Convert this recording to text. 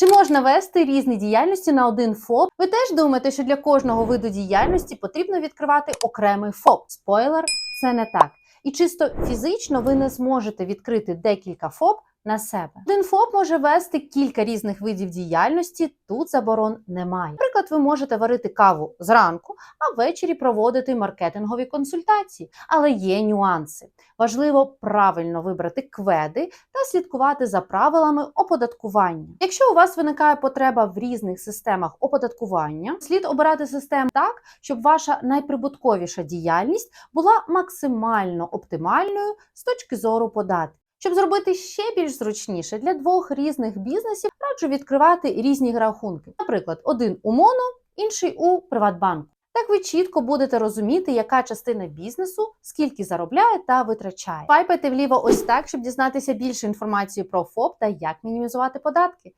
Чи можна вести різні діяльності на один ФОП? Ви теж думаєте, що для кожного виду діяльності потрібно відкривати окремий ФОП? Спойлер, це не так. І чисто фізично ви не зможете відкрити декілька ФОП на себе. Один ФОП може вести кілька різних видів діяльності. Тут заборон немає. Наприклад, ви можете варити каву зранку, а ввечері проводити маркетингові консультації. Але є нюанси. Важливо правильно вибрати кведи та слідкувати за правилами оподаткування. Якщо у вас виникає потреба в різних системах оподаткування, слід обирати систему так, щоб ваша найприбутковіша діяльність була максимально оптимальною з точки зору податків. Щоб зробити ще більш зручніше для двох різних бізнесів, раджу відкривати різні рахунки. Наприклад, один у Моно, інший у Приватбанку. Так ви чітко будете розуміти, яка частина бізнесу скільки заробляє та витрачає. Пайпайте вліво ось так, щоб дізнатися більше інформації про ФОП та як мінімізувати податки.